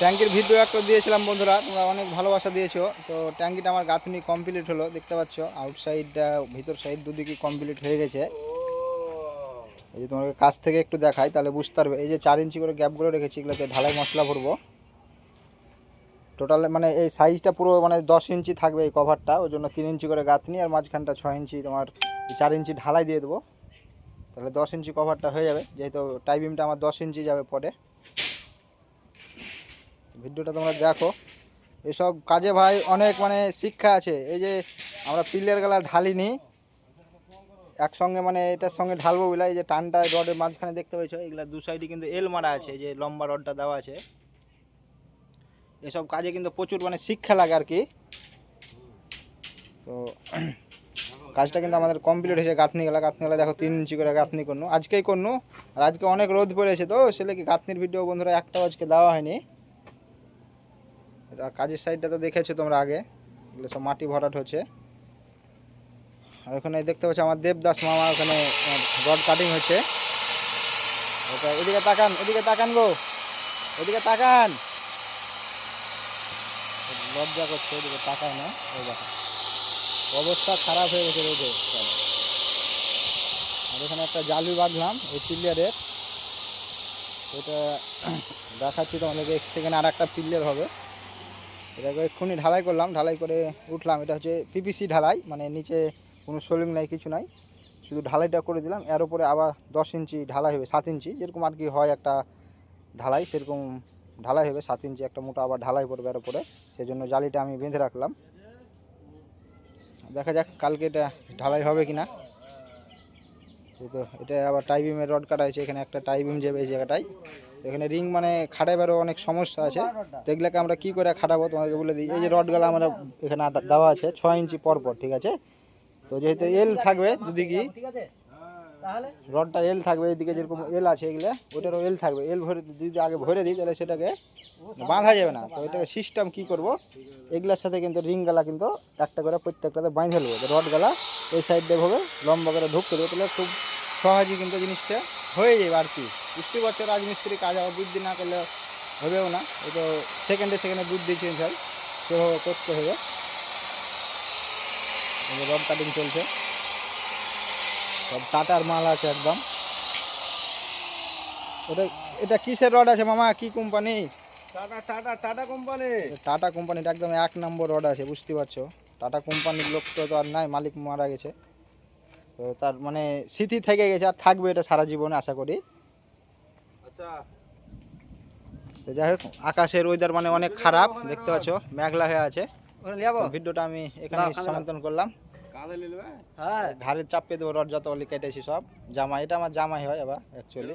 ট্যাঙ্কির ভিডিও একটা দিয়েছিলাম বন্ধুরা তোমরা অনেক ভালোবাসা দিয়েছ। তো ট্যাঙ্কিটা আমার গাঁথনি কমপ্লিট হলো দেখতে পাচ্ছ আউটসাইডটা ভিতর সাইড দুদিকে কমপ্লিট হয়ে গেছে। এই যে তোমাকে কাছ থেকে একটু দেখাই তাহলে বুঝতে পারবে। এই যে চার ইঞ্চি করে গ্যাপগুলো রেখেছি এগুলোতে ঢালাই মশলা ভরবো। টোটাল মানে এই সাইজটা পুরো মানে দশ ইঞ্চি থাকবে এই কভারটা ওই জন্য তিন ইঞ্চি করে গাঁথনি আর মাঝখানটা ছয় ইঞ্চি তোমার চার ইঞ্চি ঢালাই দিয়ে দেবো। তাহলে দশ ইঞ্চি কভারটা হয়ে যাবে যেহেতু টাইবিমটা আমার দশ ইঞ্চি যাবে পরে। ভিডিওটা তোমরা দেখো। এসব কাজে ভাই অনেক মানে শিক্ষা আছে। এই যে আমরা পিলের গলা ঢালিনি, একসঙ্গে মানে এটার সঙ্গে ঢালবো বলে, এই যে টানটা রডের মাঝখানে দেখতে পেয়েছ? এগুলা দু সাইডে কিন্তু এল মারা আছে যে লম্বা রডটা দেওয়া আছে। এসব কাজে কিন্তু প্রচুর মানে শিক্ষা লাগে আর কি। তো কাজটা কিন্তু আমাদের কমপ্লিট হয়েছে গাঁথনি গেলা। গাঁথনি গেলা দেখো, তিন ইঞ্চি করে গাঁথনি করনু। আজকেই করনু, আর আজকে অনেক রোদ পড়েছে তো, সেলে কি গাঁথনির ভিডিও বন্ধুরা একটাও আজকে দেওয়া হয়নি। আর কাজের সাইডটা তো দেখেছ তোমরা আগে। এগুলো সব মাটি ভরাট হচ্ছে। আর ওখানে দেখতে পাচ্ছ আমার দেবদাস মামা ওখানে রড কাটিং হচ্ছে। এদিকে তাকান এদিকে তাকান গো। এদিকে তাকান। লজ্জা করছে, এদিকে তাকায় না। ওই দেখো। অবস্থা খারাপ হয়ে গেছে রোদে। আর এখানে একটা জালু বাঁধলাম, এই পিলিয়ারের এটা দেখাচ্ছি তোমাদেরকে, সেখানে আর একটা পিলিয়ার হবে। এটাকে এক্ষুনি ঢালাই করলাম, ঢালাই করে উঠলাম। এটা হচ্ছে পিপিসি ঢালাই মানে নিচে কোনো সোলিং নাই, কিছু নাই। শুধু ঢালাইটা করে দিলাম, এর উপরে আবার দশ ইঞ্চি ঢালাই হবে, সাত ইঞ্চি। যেরকম আর কি হয় একটা ঢালাই, সেরকম ঢালাই হবে, সাত ইঞ্চি একটা মোটা আবার ঢালাই পড়বে এর উপরে। সেই জন্য জালিটা আমি বেঁধে রাখলাম। দেখা যাক কালকে এটা ঢালাই হবে কি না তো এটা আবার টাইবিমের রড কাটা হয়েছে, এখানে একটা টাইবিম যাবে এই জায়গাটায় এখানে রিং মানে খাটাইবারও অনেক সমস্যা আছে। তো এগুলোকে আমরা কী করে খাটাবো তোমাদেরকে বলে দিই। এই যে রডগুলো আমরা এখানে দেওয়া আছে, ছয় ইঞ্চি পর পর, ঠিক আছে? তো যেহেতু এল থাকবে দুদিকেই রডটা এল থাকবে এইদিকে যেরকম এল আছে এগুলো ওটারও এল থাকবে। এল ভরে যদি আগে ভরে দিই, তাহলে সেটাকে বাঁধা যাবে না। তো এটাকে সিস্টেম কি করব? এগুলোর সাথে কিন্তু রিংগুলা কিন্তু একটা করে প্রত্যেকটাতে বাঁধে নেব। রডগুলা এই সাইড দিয়ে লম্বা করে ঢুকতে দেবো, তাহলে খুব সহজেই কিন্তু জিনিসটা হয়ে যাবে আর কি। বুঝতেই পারছ রাজমিস্ত্রি কাজ আবার বুদ্ধি না করলে হবেও না। এই তো সেকেন্ডে সেকেন্ডে বুদ্ধি চেঞ্জ হয়। সেভাবে করতে হবে। রড কাটিং চলছে। সব টাটার মাল আছে একদম। এটা এটা কিসের রড আছে মামা? কি কোম্পানি টাটা টাটা টাটা কোম্পানি টাটা কোম্পানিটা একদম এক নম্বর রড আছে বুঝতে পারছ? টাটা কোম্পানির লোক তো তো আর নাই মালিক মারা গেছে। তো তার মানে স্মৃতি থেকে গেছে আর থাকবে এটা সারা জীবনে আশা করি। তো যাই হোক আকাশের ওয়েদার মানে অনেক খারাপ দেখতে পাচ্ছ মেঘলা হয়ে আছে। ভিডিওটা আমি এখানে না, কাঁদে না। সমান্তন করলাম ঘাড়ের চাপ পেয়ে দেবো রড যত অলি কেটেছি সব। জামা এটা আমার জামাই হয় আবার অ্যাকচুয়ালি